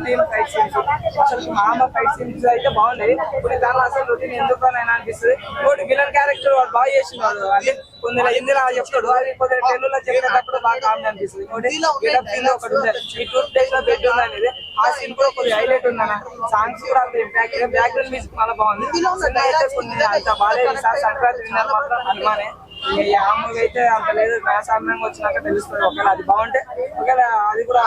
Routine fight scenes అసలు మామ fight scenes అయితే బాగున్నాయి కొన్ని దానిలో అసలు రొటీన్ ఎందుకు అని అనిపిస్తుంది. ఇంకోటి విలన్ క్యారెక్టర్ వాడు బాగా చేసినాడు. అంటే హిందీలో అలా చెప్తాడు. అది కొద్దిగా తెలుగులో చెప్పేటప్పుడు బాగా కామెడీ అనిపిస్తుంది. ఇంకోటి ఒకటి ఈ టూత్ పేస్ట్లో ఉంది అనేది ఆ సీన్ కూడా కొద్దిగా హైలైట్ ఉందన్న సాంగ్స్ కూడా అంత. ఇంపాక్ట్ బ్యాక్గ్రౌండ్ మ్యూజిక్ చాలా బాగుంది. సినిమా అయితే కొన్ని అంత బాగాలేదు సంక్రాంతి మాత్రం హనుమానే. మూవీ అయితే అంత లేదు. సామాన్యంగా వచ్చినాక తెలుస్తుంది. ఒకవేళ అది బాగుంటే ఒకవేళ అది కూడా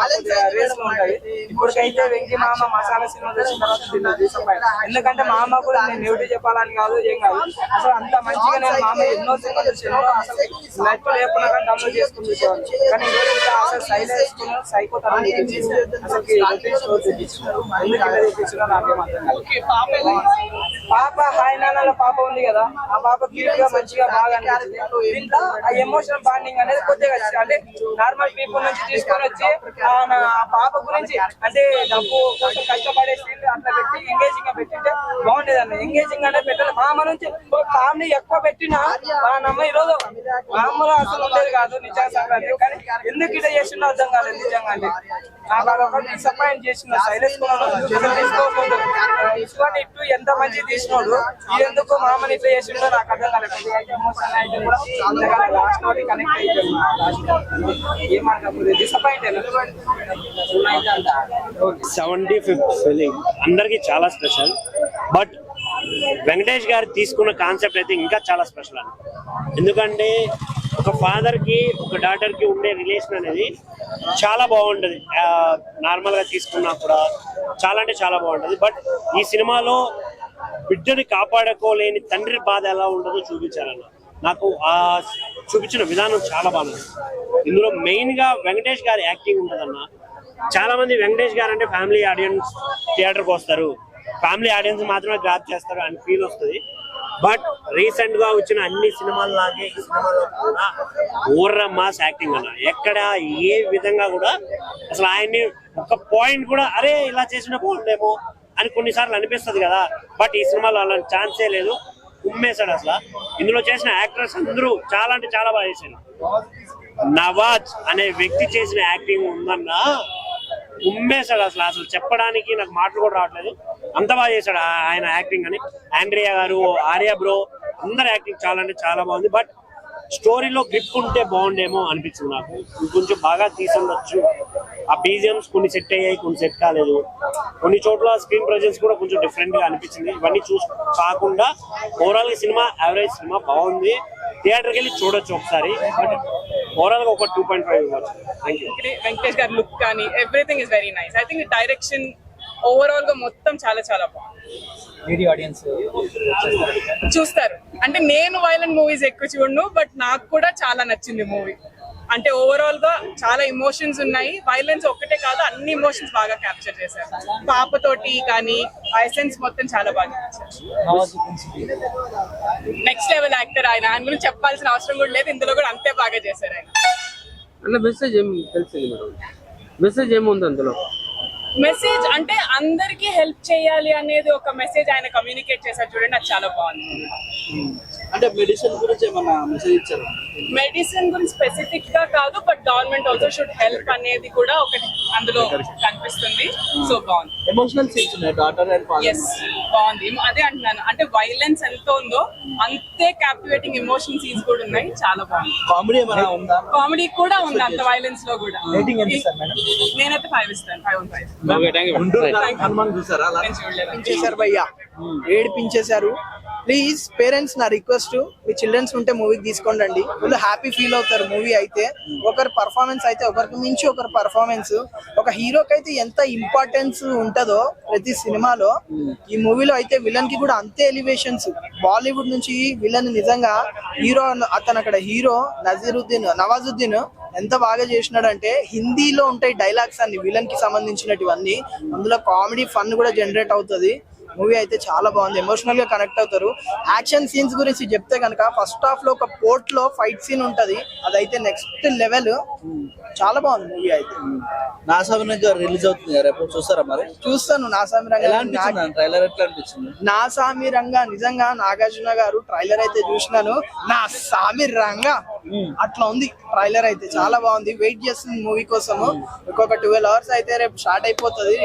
రేస్లో ఉంటది. ఇప్పటికైతే వెంకీ మామ మసాలా సినిమా చూసిన తర్వాత disappoint. ఎందుకంటే మా అమ్మ కూడా నేను డ్యూటీ చెప్పాలని కాదు ఏం కాదు. అసలు అంత మంచిగా నేను మా అమ్మ ఎన్నో సినిమాలు చూసాను అసలు నెట్ లేకుండా కానీ డౌన్లోడ్ చేసుకుని చూసేవాళ్ళు కానీ ఈ రోజు అసలు సైలెన్స్ వేసుకుని సైకో తరం చూపించింది అసలు routine story చూపించినారు ఎందుకు ఇలా చూపించినా నాకేం అర్థం కాదు పాప హాయ్ నాన్నల పాప ఉంది కదా. ఆ పాప క్యూట్గా మంచిగా బాగా అనిపించింది. దీంట్లో ఆ ఎమోషనల్ బాండింగ్ అనేది కొద్దిగా అంటే నార్మల్ పీపుల్ నుంచి తీసుకొని వచ్చి ఆ పాప గురించి అంటే డబ్బు కోసం కష్టపడే సీన్ అట్లా పెట్టి ఎంగేజింగ్గా పెట్టింటే బాగుండేది అన్న ఎంగేజింగ్ అనేది పెట్టాలి. మా అమ్మ నుంచి కామెడీ ఎక్కువ పెట్టినా మా నమ్మ ఈరోజు మా అమ్మలో అసలు ఉండేది కాదు నిజంగా సంక్రాంతి కానీ ఎందుకు ఇట్లా చేసిందో అర్థం కాలేదు నిజంగా అంటే. డిసప్పాయింట్ చేసిన సైలెన్స్ తీసుకోకూడదు ఇటువంటి ఇటు ఎంత మంచి తీసినోడు ఎందుకు మా అమ్మని ఇట్లా చేసిండో నాకు అర్థం కాలేదు. కూడా లాస్ట్ వరకు కనెక్ట్ అయిపోయింది డిసప్పాయింట్ సెవెంటీ ఫిఫ్త్ ఫీలింగ్ అందరికి చాలా స్పెషల్. బట్ వెంకటేష్ గారు తీసుకున్న కాన్సెప్ట్ అయితే ఇంకా చాలా స్పెషల్ అండి. ఎందుకంటే ఒక ఫాదర్కి ఒక daughter కి ఉండే రిలేషన్ అనేది చాలా బాగుంటుంది. నార్మల్గా తీసుకున్నా కూడా చాలా అంటే చాలా బాగుంటుంది. బట్ ఈ సినిమాలో బిడ్డని కాపాడుకోలేని తండ్రి బాధ ఎలా ఉంటుందో చూపించారన్న. నాకు ఆ చూపించిన విధానం చాలా బాగుంది. ఇందులో మెయిన్గా వెంకటేష్ గారి యాక్టింగ్ ఉంటుందన్న. చాలా మంది వెంకటేష్ గారు అంటే ఫ్యామిలీ ఆడియన్స్ థియేటర్కి వస్తారు. ఫ్యామిలీ ఆడియన్స్ మాత్రమే గ్రాప్ చేస్తారు అని ఫీల్ వస్తుంది. బట్ రీసెంట్గా వచ్చిన అన్ని సినిమాల్లాగే ఈ సినిమాలో కూడా ఊర్ర మాస్ యాక్టింగ్ అన్న. ఎక్కడ ఏ విధంగా కూడా అసలు ఆయన్ని ఒక పాయింట్ కూడా అరే ఇలా చేసిన బాగుండేమో అని కొన్నిసార్లు అనిపిస్తుంది కదా. బట్ ఈ సినిమాలో అలాంటి ఛాన్సే లేదు. ఉమ్మేశాడు అసలు. ఇందులో చేసిన యాక్టర్స్ అందరూ చాలా అంటే చాలా బాగా చేశారు. నవాజ్ అనే వ్యక్తి చేసిన యాక్టింగ్ ఉందన్నా ఉమ్మేశాడు అసలు. అసలు చెప్పడానికి నాకు మాటలు కూడా రావట్లేదు. అంత బాగా చేశాడు ఆయన యాక్టింగ్ అని. ఆండ్రియా గారు ఆర్య బ్రో అందరు యాక్టింగ్ చాలా అంటే చాలా బాగుంది. బట్ స్టోరీలో గ్రిప్ ఉంటే బాగుండేమో అనిపించింది నాకు. కొంచెం బాగా తీసుండొచ్చు ఆ బీజిఎంస్ కొన్ని సెట్ అయ్యాయి కొన్ని సెట్ కాలేదు. కొన్ని చోట్ల స్క్రీన్ ప్రజెన్స్ కూడా కొంచెం డిఫరెంట్గా అనిపించింది. ఇవన్నీ చూసి కాకుండా ఓవరాల్గా సినిమా యావరేజ్ సినిమా బాగుంది. థియేటర్కి వెళ్ళి చూడొచ్చు ఒకసారి. బట్ ఓవరాల్గా ఒక టూ పాయింట్ ఫైవ్ ఇవ్వచ్చు. వెంకటేష్ గారి లుక్ కానీ everything is very nice I think direction ఓవరాల్గా మొత్తం చాలా చాలా బాగుంది. ఆడియన్స్ చూస్తారు. అంటే నేను వైలెంట్ మూవీస్ ఎక్కువ చూడను బట్ నాకు కూడా చాలా నచ్చింది మూవీ అంటే ఓవరాల్గా చాలా ఇమోషన్స్ ఉన్నాయి. వైలెన్స్ ఒక్కటే కాదు అన్ని ఇమోషన్స్ బాగా క్యాప్చర్ చేశారు. పాపతోటి కానీ ఆ ఎసెన్స్ మొత్తం చాలా బాగా నెక్స్ట్ లెవెల్ యాక్టర్ ఆయన. ఆయన గురించి చెప్పాల్సిన అవసరం కూడా లేదు. ఇందులో కూడా అంతే బాగా చేశారు ఆయన. అన్న మెసేజ్ ఏం తెలిసింది మేడం మెసేజ్ ఏముంది అందులో? మెసేజ్ అంటే అందరికీ హెల్ప్ చేయాలి అనేది ఒక మెసేజ్ ఆయన కమ్యూనికేట్ చేశారు. చూడండి అది చాలా బాగుంది. అంటే మెడిసిన్ గురించి ఏమన్నా మెసేజ్ ఇచ్చారు? మెడిసిన్ గురించి స్పెసిఫిక్గా కాదు but government also should help అనేది కూడా ఒకటి అందులో కనిపిస్తుంది. సో బాగుంది. ఎమోషనల్ సీన్స్ ఉన్నాయి డాటర్ అండ్ ఎస్ బాగుంది. అదే అంటున్నాను. అంటే వైలెన్స్ ఎంత ఉందో అంతే క్యాప్టివేటింగ్ ఎమోషన్ సీన్స్ కూడా ఉన్నాయి. చాలా బాగుంది. కామెడీ ఏమైనా ఉందా? కామెడీ కూడా ఉంది అంత వైలెన్స్లో కూడా. రేటింగ్ ఎంత ఇస్తారు మేడం నేనైతే ఫైవ్ ఇస్తాను. ఫైవ్ ఫైవ్ గుంటూరు హనుమాన్ చూసారా? ఏడిపించేశారు భయ్యా. ఏడిపించేశారు? ప్లీజ్ పేరెంట్స్ నా రిక్వెస్ట్ మీ చిల్డ్రన్స్ ఉంటే మూవీకి తీసుకోండి ఫుల్ హ్యాపీ ఫీల్ అవుతారు మూవీ అయితే. ఒకరి పర్ఫార్మెన్స్ అయితే ఒకరికి మించి ఒకరి పర్ఫార్మెన్స్ ఒక హీరోకి అయితే ఎంత ఇంపార్టెన్స్ ఉంటుందో ప్రతి సినిమాలో ఈ మూవీలో అయితే విలన్కి కూడా అంతే ఎలివేషన్స్ బాలీవుడ్ నుంచి విలన్ నిజంగా హీరో అతను అక్కడ హీరో నజీరుద్దీన్ నవాజుద్దీన్ ఎంత బాగా చేసినాడంటే హిందీలో ఉంటాయి డైలాగ్స్ అన్ని విలన్కి సంబంధించినటివన్నీ. అందులో కామెడీ ఫన్ కూడా జనరేట్ అవుతుంది. మూవీ అయితే చాలా బాగుంది. ఎమోషనల్గా కనెక్ట్ అవుతారు. యాక్షన్ సీన్స్ గురించి చెప్తే కనుక ఫస్ట్ హాఫ్లో ఒక పోర్ట్లో ఫైట్ సీన్ ఉంటది. అదైతే నెక్స్ట్ లెవెల్ చాలా బాగుంది మూవీ అయితే. నాసాబ్ రిలీజ్ అవుతుంది రేపు చూస్తారా మరి? చూస్తాను. నా ఎలా సామిరంగా అనిపించింది ట్రైలర్ ఎట్లా అనిపించింది? నా సామి రంగా నిజంగా నాగార్జున గారు ట్రైలర్ అయితే చూసినాను. నా సామి రంగా. అట్లా ఉంది. ట్రైలర్ అయితే చాలా బాగుంది. వెయిట్ చేస్తుంది మూవీ కోసము. ఇంకొక ట్వెల్వ్ అవర్స్ అయితే రేపు స్టార్ట్ అయిపోతుంది.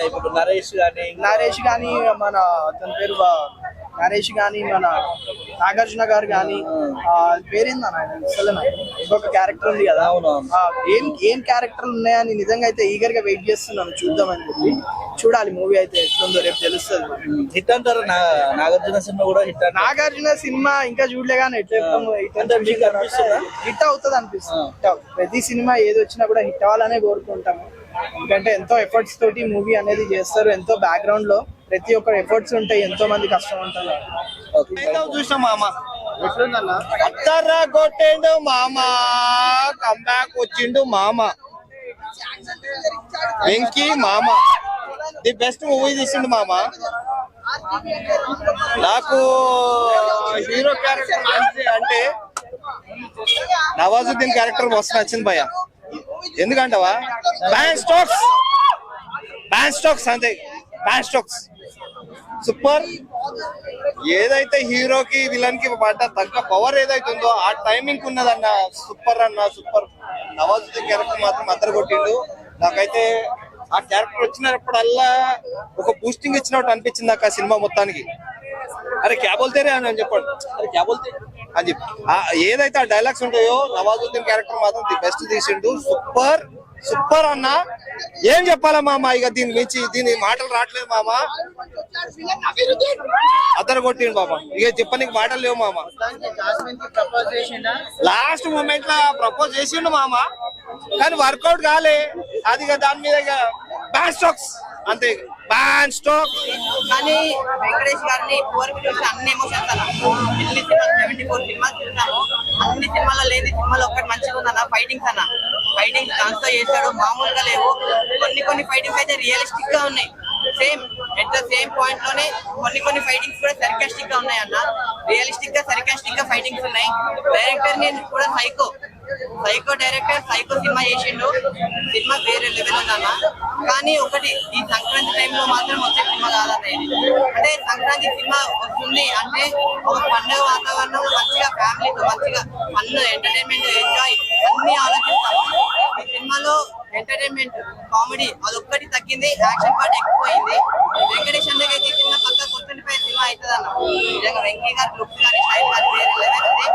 రేపు నరేష్ కానీ నరేష్ గాని మన అతని పేరు నరేష్ గాని మన నాగార్జున గారు గాని ఆ, పేరేందా అసలు ఇంకొక క్యారెక్టర్ ఉంది కదా. ఏం ఏం క్యారెక్టర్లు ఉన్నాయని నిజంగా అయితే ఈగర్గా వెయిట్ చేస్తున్నాను చూద్దామని చెప్పి. చూడాలి మూవీ అయితే ఎట్లుందో రేపు తెలుస్తుంది. హిట్ అంటారు నాగార్జున సినిమా కూడా హిట్ నాగార్జున సినిమా ఇంకా చూడలే కానీ? హిట్ అవుతుంది అనిపిస్తుంది. ప్రతి సినిమా ఏది వచ్చినా కూడా హిట్ అవ్వాలనే కోరుకుంటాము. ఎందుకంటే ఎంతో ఎఫర్ట్స్ తోటి మూవీ అనేది చేస్తారు. ఎంతో బ్యాక్గ్రౌండ్లో ప్రతి ఒక్క ఎఫర్ట్స్ ఉంటాయి ఎంతో మంది కష్టం ఉంటుంది చూసిన మామ? అత్తర్రా కొట్టిండు మామ కంబ్యాక్ వచ్చిండు మామ. వెంకీ మామ. ది బెస్ట్ మూవీ తీసిండు మామ. నాకు హీరో క్యారెక్టర్ అంటే నవాజుద్దీన్ క్యారెక్టర్ మస్తు నచ్చింది భయ్య. ఎందుకంటవా? బ్యాన్ స్టాక్స్ బ్యాన్ స్టాక్స్ అంతే. Ban stocks super. ఏదైతే హీరోకి విలన్కి పడ్డ తగ్గ పవర్ ఏదైతే ఉందో ఆ టైమింగ్ ఉన్నదన్న సూపర్ అన్న సూపర్. నవాజుద్దీన్ క్యారెక్టర్ మాత్రం అద్దరు కొట్టిండు నాకైతే ఆ క్యారెక్టర్ వచ్చినప్పుడల్లా ఒక బూస్టింగ్ ఇచ్చినట్టు అనిపించింది నాకు ఆ సినిమా మొత్తానికి. అరే క్యాబోల్తేనే అని అని చెప్పండి. అరే క్యాబోల్తే అని చెప్పి. ఆ ఏదైతే ఆ డైలాగ్స్ ఉంటాయో నవాజుద్దీన్ క్యారెక్టర్ మాత్రం ది బెస్ట్ తీసిండు. సూపర్ సూపర్ అన్న. ఏం చెప్పాలా మామ? ఇక దీని మించి దీని మాటలు రావట్లేదు మామ. అతను కొట్టిండు బాబా. ఇక చెప్పనికి మాటలు లేవు మామ. లాస్ట్ మూమెంట్లో ప్రపోజ్ చేసిండు మామ. కానీ వర్కౌట్ కాలే. అది ఇక దాని మీద ఇక బ్యాన్ స్టాక్స్ అంతే. బ్యాన్ స్టాప్ కానీ వెంకటేష్ గారిని ఇప్పటివరకు చూసి అన్ని ఎమోషన్స్ అన్న సినిమాలు సెవెంటీ ఫోర్ సినిమాలు చూసాము అన్ని సినిమాల్లో లేని సినిమాలో ఒక్కటి మంచిగా ఉందన్న ఫైటింగ్స్ అన్న. ఫైటింగ్స్ దాంతో చేశాడు మామూలుగా లేవు. కొన్ని కొన్ని ఫైటింగ్స్ అయితే రియలిస్టిక్గా ఉన్నాయి. సేమ్ ఎట్ ద సేమ్ పాయింట్లోనే కొన్ని కొన్ని ఫైటింగ్స్ కూడా సర్కాస్టిక్గా ఉన్నాయి అన్న రియలిస్టిక్గా సర్కాస్టిక్గా ఫైటింగ్స్ ఉన్నాయి. డైరెక్టర్ నేను కూడా psycho psycho director psycho cinema చేసిండు. సినిమా వేరే లెవెల్ ఉందన్న కానీ ఒకటి ఈ సంక్రాంతి టైంలో మాత్రం వచ్చే సినిమా కాదన్న ఇది అంటే సంక్రాంతి సినిమా వస్తుంది అంటే ఒక పండుగ వాతావరణం మంచిగా ఫ్యామిలీతో మంచిగా ఫన్ ఎంటర్టైన్మెంట్ ఎంజాయ్ అన్ని ఆలోచిస్తాము. ఈ సినిమాలో ఎంటర్టైన్మెంట్ కామెడీ అదొక్కటి తగ్గింది యాక్షన్ పార్ట్ ఎక్కువైంది. వెంకటేష్ అన్నకి అయితే చిన్న సినిమా పక్క గుర్తుండిపోయే సినిమా అవుతుంది అన్న నిజంగా వెంకీ గారి లుక్ కానీ స్టైల్ కానీ వేరే లెవెల్ ఉంది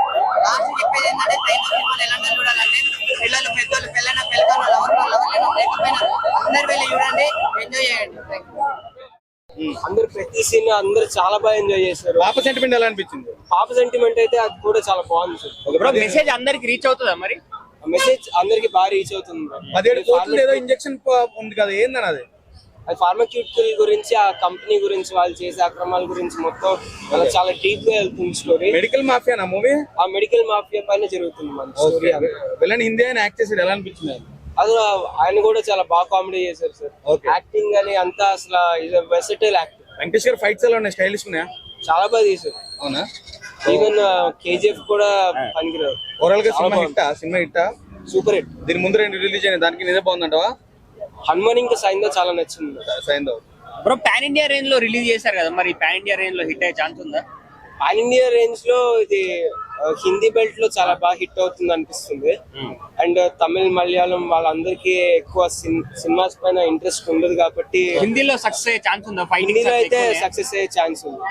లాస్ట్ చెప్పేది ఏంటంటే సైన్స్ సినిమాలు ఎలాంటి చూడాలంటే పిల్లలు పెద్దోళ్ళు పెళ్ళైన పెళ్ళిన లవర్ లవర్ లేకపోయినా అందరు వెళ్ళి చూడండి ఎంజాయ్ చేయండి Thank you. అందరు సీన్ అందరు చాలా బాగా ఎంజాయ్ చేశారు. పాప సెంటిమెంట్ ఎలా అనిపించింది? పాప సెంటిమెంట్ అయితే అది కూడా చాలా బాగుంది. సార్ మెసేజ్ అందరికి రీచ్ అవుతుందా మరి? మెసేజ్ అందరికి బాగా రీచ్ అవుతుంది bro. పదిహేడు అది కోట్లు ఏదో ఇంజక్షన్ ఉంది కదా ఏందని అది? అది ఫార్మాక్యూటికల్ గురించి ఆ కంపెనీ గురించి వాళ్ళు చేసే అక్రమాల గురించి మొత్తం అలా చాలా డీప్గా వెళ్తుంది స్టోరీ మెడికల్ మాఫియా మూవీ ఆ మెడికల్ మాఫియా పైన జరుగుతుంది మన స్టోరీ విలన్ హిందీ అని యాక్ట్ చేసాడు ఎలా అనిపించింది అది ఆయన కూడా చాలా బాగా కామెడీ చేశారు సార్. Okay. యాక్టింగ్ అని అంతా అసలు వెసటైల్ యాక్టింగ్ వెంకటేష్ గారు ఫైట్స్ ఎలా ఉన్నాయి? స్టైలిష్ ఉన్నాయా? చాలా బాగా తీశారు. అవునా? ఈవెన్ కేజీఎఫ్ కూడా పనికిరారు ఓవరాల్గా సినిమా. హిట్టా? సినిమా హిట్టా? Super hit. దీని ముందు రెండు రిలీజ్ అయిన దానికి నిజం బాగుందంటవా? హనుమాన్ ఇంకా సైందో చాలా నచ్చింది. సైందవ్ బ్రో పాన్ ఇండియా రేంజ్లో రిలీజ్ చేశారు కదా. మరి పాన్ ఇండియా రేంజ్లో హిట్ అయ్యే ఛాన్స్ ఉందా? పాన్ ఇండియా రేంజ్లో ఇది హిందీ బెల్ట్లో చాలా బాగా హిట్ అవుతుంది అనిపిస్తుంది. అండ్ తమిళ్ మలయాళం వాళ్ళందరికీ ఎక్కువ సిన్- సినిమాస్ పైన ఇంట్రెస్ట్ ఉండదు కాబట్టి హిందీలో సక్సెస్ అయ్యే ఛాన్స్ ఉందా? హిందీలో అయితే ఫైటింగ్ సక్సెస్ అయ్యే ఛాన్స్ ఉంది.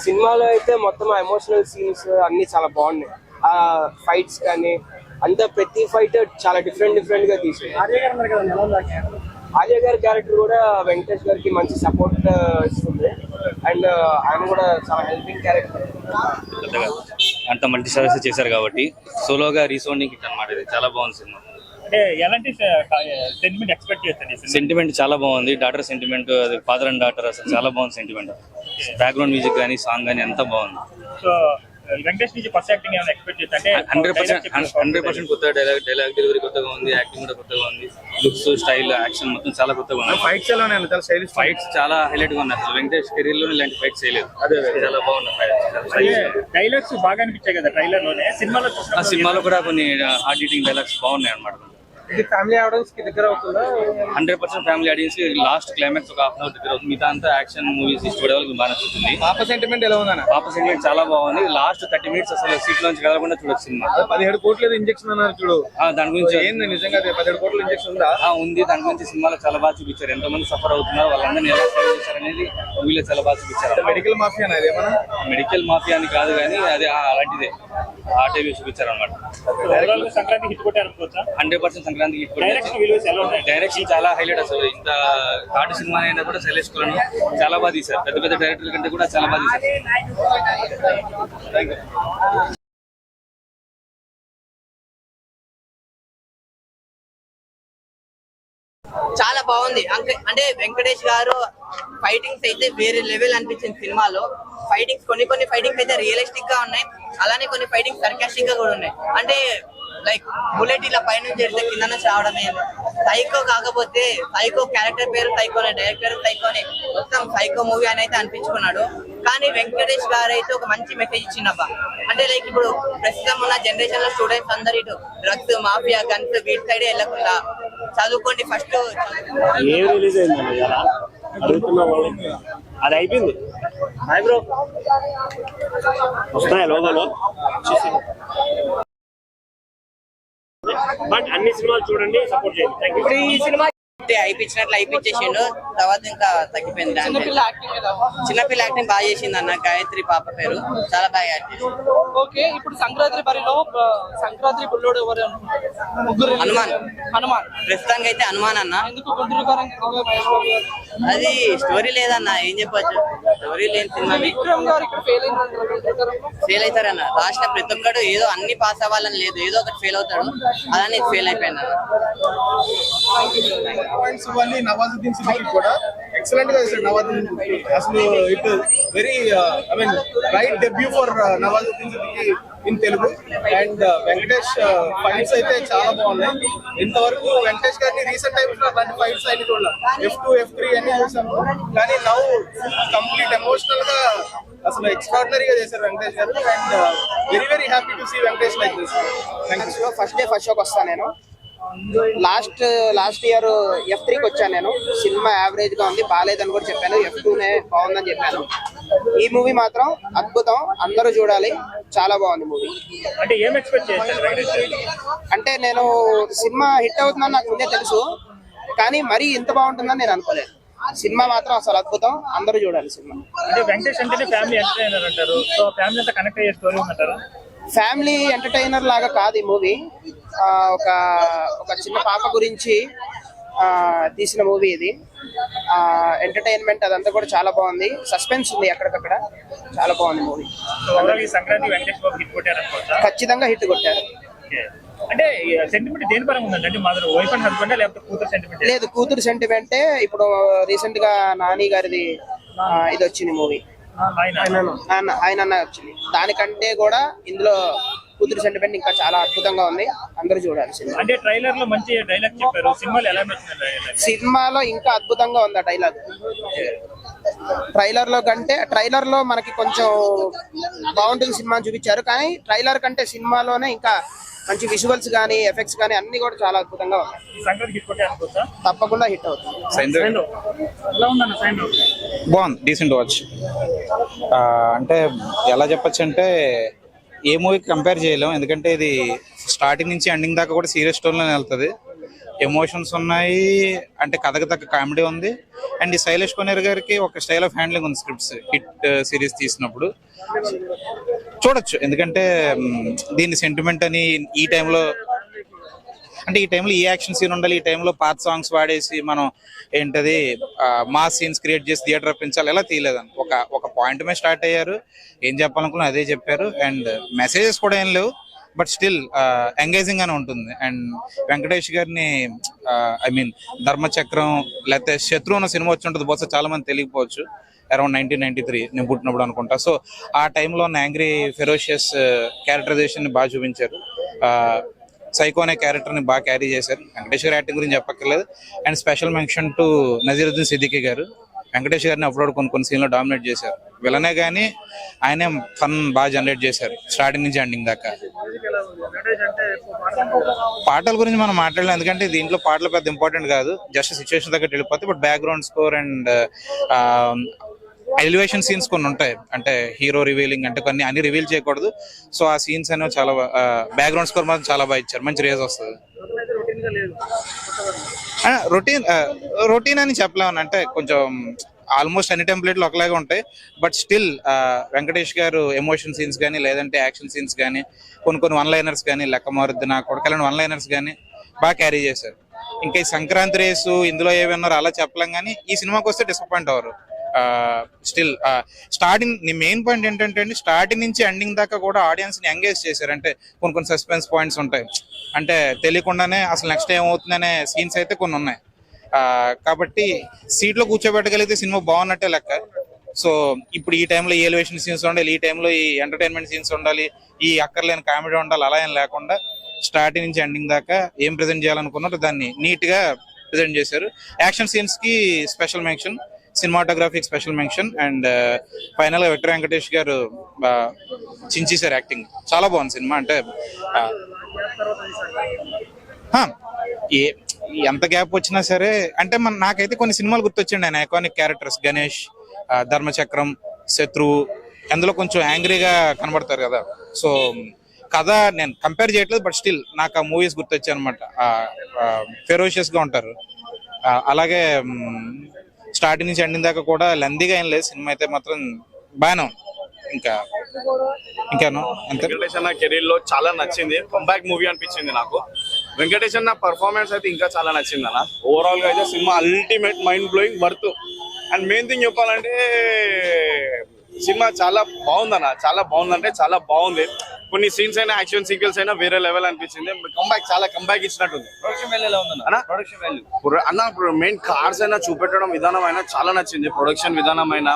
సినిమాలో అయితే మొత్తం ఎమోషనల్ సీన్స్ అన్ని చాలా బాగున్నాయి. ఆ ఫైట్స్ కానీ అంతా ప్రతి ఫైట్ చాలా డిఫరెంట్ డిఫరెంట్గా తీసారు ఆర్య గారి క్యారెక్టర్ కూడా వెంకటేష్ గారికి మంచి సపోర్ట్ ఇస్తుంది. అండ్ ఆయన కూడా చాలా హెల్పింగ్ క్యారెక్టర్. పెద్దగా అంత మల్టీ సర్వీస్ చేశారు కాబట్టి సోలోగా రీసౌండింగ్ హిట్ అనమాట ఇది. చాలా బాగుంది సినిమా. అంటే ఎలాంటి సెంటిమెంట్ ఎక్స్పెక్ట్ చేస్తారు ఈ సినిమా? సెంటిమెంట్ చాలా బాగుంది. డాటర్ సెంటిమెంట్ అది ఫాదర్ అండ్ డాటర్ అసలు చాలా బాగుంది సెంటిమెంట్ బ్యాక్గ్రౌండ్ మ్యూజిక్ కానీ సాంగ్ కానీ అంతా బాగుంది. సో వెంకటేష్ నుంచి ఫస్ట్ యాక్టింగ్ ఏమైనా ఎక్స్పెక్ట్ చేస్తా అంటే హండ్రెడ్ పర్సెంట్ హండ్రెడ్ పర్సెంట్ కొత్త డైలాగ్ డైలాగ్ డెలివరీ కొత్తగా ఉంది యాక్టింగ్ కూడా కొత్తగా ఉంది. లుక్స్ స్టైల్ యాక్షన్ మొత్తం చాలా కొత్తగా ఉంది. ఫైట్స్ ఎలా ఉన్నాయి చాలా స్టైలిష్ ఫైట్స్ చాలా హైలైట్గా ఉన్నాయి. అసలు వెంకటేష్ కెరీర్లో ఇలాంటి ఫైట్స్ చేయలేదు. చాలా బాగున్నాయి ఫైట్స్ డైలాగ్స్ బాగా అనిపించాయి కదా ట్రైలర్లోనే. సినిమాలో ఆ సినిమాలో కూడా కొన్ని హార్డ్ ఈటింగ్ డైలాగ్స్ బాగున్నాయి అనమాట ఇది ఫ్యామిలీ ఆడియన్స్కి దగ్గర అవుతుందా? Hundred percent family audience last climax ఒక హాఫ్ అన్ అవర్ దగ్గర అవుతుంది. మిగతా అంతా యాక్షన్ మూవీస్ చూడే వాళ్ళకి బాగా నచ్చుతుంది. పాప సెంటిమెంట్ ఎలా ఉందన్న? పాప సెగ్మెంట్ చాలా బాగుంది. లాస్ట్ థర్టీ మినిట్స్ అసలు సీట్ నుంచి కదలకుండా చూడొచ్చు సినిమా. పదిహేడు కోట్ల ఇంజక్షన్ అన్నారు చూడు. ఆ, దాని గురించి ఏంది నిజంగా పదిహేడు కోట్ల ఇంజక్షన్ ఉందా? ఆ, ఉంది. దాని గురించి సినిమాలో చాలా బాగా చూపించారు. ఎంతో మంది సఫర్ అవుతున్నారు వాళ్ళందరినీ ఎలా సేవ్ చేశారు అనేది మూవీలో చాలా బాగా చూపించారు. మెడికల్ మాఫియా ఏమన్నా? మెడికల్ మాఫియా అని కాదు కానీ అది అలాంటిదే. ఆ టైప్ చూపించారు అనమాట హండ్రెడ్ పర్సెంట్ సంక్రాంతికి డైరెక్షన్ చాలా హైలైట్ అసలు. ఇంత కాటు సినిమా అయినా కూడా శైలేష్కులను చాలా బాగా తీశారు. పెద్ద పెద్ద డైరెక్టర్ల కంటే కూడా చాలా బాగా తీశారు. చాలా బాగుంది. అంక- అంటే వెంకటేష్ గారు ఫైటింగ్స్ అయితే వేరే లెవెల్ అనిపించింది సినిమాలో. ఫైటింగ్స్ కొన్ని కొన్ని ఫైటింగ్స్ అయితే రియలిస్టిక్గా ఉన్నాయి. అలానే కొన్ని ఫైటింగ్స్ సర్కాస్టిక్గా కూడా ఉన్నాయి. అంటే లైక్ బుల్లెట్ ఇలా పైనుంచి వెళ్తే కింద నుంచి రావడమే సైకో కాకపోతే సైకో క్యారెక్టర్ పేరు సైకోనే డైరెక్టర్ సైకోనే మొత్తం సైకో మూవీ అని అయితే అనిపించుకున్నాడు. కానీ వెంకటేష్ గారు అయితే ఒక మంచి మెసేజ్ ఇచ్చిండబ్బా. అంటే లైక్ ఇప్పుడు ప్రస్తుతం ఉన్న జనరేషన్లో స్టూడెంట్స్ అందరు ఇటు డ్రగ్స్ మాఫియా గన్స్ వీటి సైడ్ వెళ్ళకుండా చదువుకోండి ఫస్ట్ ఏం రిలీజ్ అయిందండి అది అయిపోయింది. హాయ్ బ్రో వస్తున్నాయి లోగోలో? బట్ అన్ని సినిమాలు చూడండి సపోర్ట్ చేయండి. ఇప్పుడు ఈ సినిమా అయిపించినట్లు అయిపించేసిండు తర్వాత ఇంకా తగ్గిపోయింది చిన్నపిల్ల యాక్టింగ్ బాగా చేసింది అన్న గాయత్రి పాప పేరు. చాలా బాగా యాక్ట్ చేసింది. ఓకే ఇప్పుడు సంక్రాంతి బరిలో సంక్రాంతి బుల్లోడు ఎవరు? ముగ్గురు హనుమాన్. హనుమాన్. ప్రస్తుతానికి అయితే హనుమాన్ అన్న. అది స్టోరీ లేదన్న ఏం చెప్పొచ్చు? స్టోరీ లేని సినిమా. ఫెయిల్ అవుతారన్న. రాసిన ప్రతి ఒక్కడు ఏదో అన్ని పాస్ అవ్వాలని లేదు. ఏదో ఒకటి ఫెయిల్ అవుతాడు. అలానే ఫెయిల్ అయిపోయింది అన్న పాయింట్స్ ఎక్సలెంట్గా చేశాడు నవాజ్ అసలు it very I mean right debut for Nawaz in Telugu and Venkatesh fights అయితే చాలా బాగున్నాయి. ఇంతవరకు వెంకటేష్ గారిని రీసెంట్ టైమ్స్లో అలాంటి ఫైట్స్ అయిన చూడాలి ఎఫ్ టూ ఎఫ్ త్రీ అన్ని చూసాము కానీ నౌ కంప్లీట్ ఎమోషనల్గా అసలు ఎక్స్ట్రాడినరీగా చేశారు వెంకటేష్ గారు. And very very happy to see Venkatesh like this first day first షోకి వస్తాను నేను. లాస్ట్ లాస్ట్ ఇయర్ ఎఫ్ త్రీకి వచ్చాను నేను. సినిమా యావరేజ్గా ఉంది బాగాలేదని కూడా చెప్పాను. ఎఫ్ టూనే బాగుందని చెప్పాను. ఈ మూవీ మాత్రం అద్భుతం. అందరూ చూడాలి. చాలా బాగుంది మూవీ అంటే ఏం ఎక్స్పెక్ట్? అంటే నేను సినిమా హిట్ అవుతుందని నాకు ముందే తెలుసు. కానీ మరీ ఇంత బాగుంటుందని నేను అనుకోలేదు. సినిమా మాత్రం అసలు అద్భుతం. అందరూ చూడాలి సినిమా. అంటే వెంకటేష్ అంటేనే ఫ్యామిలీ ఎంటర్టైనర్ అంటారు. సో ఫ్యామిలీ అంతా కనెక్ట్ అయ్యే స్టోరీ ఉందంటారా? ఫ్యామిలీ ఎంటర్టైనర్ లాగా కాదు ఈ మూవీ ఒక ఒక చిన్న పాప గురించి ఆ, తీసిన మూవీ ఇది. ఎంటర్టైన్మెంట్ అదంతా కూడా చాలా బాగుంది. సస్పెన్స్ ఉంది ఎక్కడికక్కడ. చాలా బాగుంది మూవీ. సో ఓవరాల్ ఈ సంక్రాంతి వెంకటేష్ బాబు హిట్ కొట్టారు అనుకోవచ్చా ఖచ్చితంగా హిట్ కొట్టారు. అంటే సెంటిమెంట్ దేని పరంగా ఉందండి? అంటే మాది వైఫ్ అండ్ హస్బెండ్ లేకపోతే కూతురు సెంటిమెంట్ లేదు కూతురు సెంటిమెంటే ఇప్పుడు రీసెంట్గా నాని గారిది ఇది వచ్చింది మూవీ. ఆయన ఆయన ఆయన అన్న వచ్చింది. దానికంటే కూడా ఇందులో కూతురు సెంటిమెంట్ ఇంకా చాలా అద్భుతంగా ఉంది. అందరూ చూడాలి సినిమా. అంటే ట్రైలర్లో మంచి డైలాగ్ చెప్పారు. సినిమాలు ఎలా? సినిమాలో ఇంకా అద్భుతంగా ఉంది ఆ డైలాగ్ ట్రైలర్లో కంటే ట్రైలర్లో మనకి కొంచెం బాగుంటుంది సినిమా అని చూపించారు. కానీ ట్రైలర్ కంటే సినిమాలోనే ఇంకా మంచి విజువల్స్ కానీ ఎఫెక్ట్స్ కానీ అన్ని కూడా చాలా అద్భుతంగా ఉన్నాయి. తప్పకుండా హిట్ అవుతుంది? బాగుంది. డీసెంట్ వాచ్ అంటే ఎలా చెప్పొచ్చు అంటే ఏ మూవీకి కంపేర్ చేయలేం. ఎందుకంటే ఇది స్టార్టింగ్ నుంచి ఎండింగ్ దాకా కూడా సీరియస్ స్టోన్లోనే వెళ్తుంది. ఎమోషన్స్ ఉన్నాయి అంటే కథకు తగ్గ కామెడీ ఉంది. అండ్ ఈ శైలేష్ కొనేర్ గారికి ఒక స్టైల్ ఆఫ్ హ్యాండ్లింగ్ ఉంది స్క్రిప్ట్స్ హిట్ సిరీస్ తీసినప్పుడు. చూడొచ్చు. ఎందుకంటే దీని సెంటిమెంట్ అని ఈ టైంలో అంటే ఈ టైంలో ఈ యాక్షన్ సీన్ ఉండాలి ఈ టైంలో పాత సాంగ్స్ వాడేసి మనం ఏంటది మాస్ సీన్స్ క్రియేట్ చేసి థియేటర్ పెంచాలి ఎలా తీయలేదని ఒక ఒక పాయింట్ మీద స్టార్ట్ అయ్యారు ఏం చెప్పాలనుకున్నా అదే చెప్పారు అండ్ మెసేజెస్ కూడా ఏం లేవు బట్ స్టిల్ ఎంగేజింగ్ గానే ఉంటుంది. అండ్ వెంకటేష్ గారిని ఐ మీన్ ధర్మచక్రం లేకపోతే శత్రు అన్న సినిమా వచ్చి ఉంటుంది బహుశా చాలా మంది తెలియకపోవచ్చు అరౌండ్ నైన్టీన్ నైన్టీ త్రీ నేను పుట్టినప్పుడు అనుకుంటా. సో ఆ టైంలో ఉన్న యాంగ్రీ ఫెరోషియస్ క్యారెక్టరైజేషన్ బాగా చూపించారు. సైకో అనే క్యారెక్టర్ని బాగా క్యారీ చేశారు. వెంకటేశ్వర్ యాక్టింగ్ గురించి చెప్పక్కర్లేదు. And special mention to Nawazuddin Siddiqui గారు. వెంకటేష్ గారిని అప్పుడు కొన్ని కొన్ని సీన్లో డామినేట్ చేశారు. విలనే కానీ ఆయనే ఫన్ బాగా జనరేట్ చేశారు. స్టార్టింగ్ నుంచి ఎండింగ్ దాకా. పాటల గురించి మనం మాట్లాడలేం. ఎందుకంటే దీంట్లో పాటలు పెద్ద ఇంపార్టెంట్ కాదు. జస్ట్ సిచ్యువేషన్ దగ్గర వెళ్ళిపోతే but background score and elevation scenes కొన్ని ఉంటాయి. అంటే హీరో రివీలింగ్ అంటే కొన్ని అన్ని రివీల్ చేయకూడదు. సో ఆ సీన్స్ అనేవి చాలా బ్యాక్గ్రౌండ్ స్కోర్ మాత్రం చాలా బాగా ఇచ్చారు. మంచి రేజ్ వస్తుంది. రొటీన్ రొటీన్ అని చెప్పలేమని అంటే కొంచెం ఆల్మోస్ట్ అన్ని టెంప్లెట్లు ఒకలాగా ఉంటాయి. బట్ స్టిల్ వెంకటేష్ గారు ఎమోషన్ సీన్స్ కానీ లేదంటే యాక్షన్ సీన్స్ కానీ కొన్ని కొన్ని వన్ లైనర్స్ కానీ లెక్క మారుద్ది నా కొడకలని వన్ లైనర్స్ కానీ బాగా క్యారీ చేశారు. ఇంకా ఈ సంక్రాంతి రేసు ఇందులో ఏమన్నారు అలా చెప్పలేం కానీ ఈ సినిమాకి వస్తే డిసప్పాయింట్ అవ్వరు. స్టిల్ స్టార్టింగ్ నీ మెయిన్ పాయింట్ ఏంటంటే అండి స్టార్టింగ్ నుంచి ఎండింగ్ దాకా కూడా ఆడియన్స్ని ఎంగేజ్ చేశారు. అంటే కొన్ని కొన్ని సస్పెన్స్ పాయింట్స్ ఉంటాయి. అంటే తెలియకుండానే అసలు నెక్స్ట్ ఏమవుతుందనే సీన్స్ అయితే కొన్ని ఉన్నాయి. ఆ, కాబట్టి సీట్లో కూర్చోబెట్టగలిగితే సినిమా బాగున్నట్టే లెక్క. సో ఇప్పుడు ఈ టైంలో ఈ ఎలివేషన్ సీన్స్ ఉండాలి ఈ టైంలో ఈ ఎంటర్టైన్మెంట్ సీన్స్ ఉండాలి ఈ అక్కర్లేని కామెడీ ఉండాలి అలా ఏం లేకుండా స్టార్టింగ్ నుంచి ఎండింగ్ దాకా ఏం ప్రజెంట్ చేయాలనుకున్నారో దాన్ని నీట్గా ప్రజెంట్ చేశారు. యాక్షన్ సీన్స్కి స్పెషల్ మెన్షన్ సినిమాటోగ్రఫీకి స్పెషల్ మెన్షన్ అండ్ ఫైనల్గా విక్టర్ వెంకటేష్ గారు చించేశారు యాక్టింగ్ చాలా బాగుంది సినిమా అంటే ఏ ఎంత గ్యాప్ వచ్చినా సరే అంటే మన నాకైతే కొన్ని సినిమాలు గుర్తొచ్చండి. ఆయన ఐకానిక్ క్యారెక్టర్స్ గణేష్ ధర్మచక్రం శత్రువు అందులో కొంచెం యాంగ్రీగా కనబడతారు కదా. సో కథ నేను కంపేర్ చేయట్లేదు బట్ స్టిల్ నాకు ఆ మూవీస్ గుర్తొచ్చాయి అనమాట ఫెరోషియస్గా ఉంటారు. అలాగే స్టార్టింగ్ నుంచి ఎండింగ్ దాకా కూడా లెందీగా ఏం లేదు. సినిమా అయితే మాత్రం బాగానే ఉంది. ఇంకా ఇంకాను అంతే వెంకటేష్ అన్న కెరీర్లో చాలా నచ్చింది. కంబ్యాక్ మూవీ అనిపించింది నాకు. వెంకటేష్ అన్న పర్ఫార్మెన్స్ అయితే ఇంకా చాలా నచ్చింది అన్న. ఓవరాల్గా అయితే cinema ultimate mind blowing worth and main thing చెప్పాలంటే సినిమా చాలా బాగుందన్న చాలా బాగుందంటే చాలా బాగుంది. కొన్ని సీన్స్ అయినా యాక్షన్ సీక్వెన్స్ అయినా వేరే లెవెల్ అనిపించింది. కంబ్యాక్ చాలా కంబ్యాక్ ఇచ్చినట్టుంది. అన్న? ప్రొడక్షన్ వాల్యూ ఇప్పుడు మెయిన్ కార్స్ అయినా చూపెట్టడం విధానం అయినా చాలా నచ్చింది. ప్రొడక్షన్ విధానం అయినా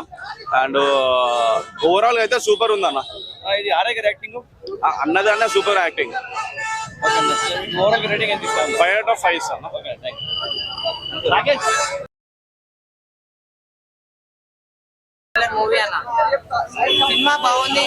అండ్ ఓవరాల్ అయితే సూపర్ ఉంది అన్న ఇది ఆర్ఐ గారి యాక్టింగ్ అన్నది అన్న. Super acting five out of five Rakesh movie అన్న సినిమా బాగుంది.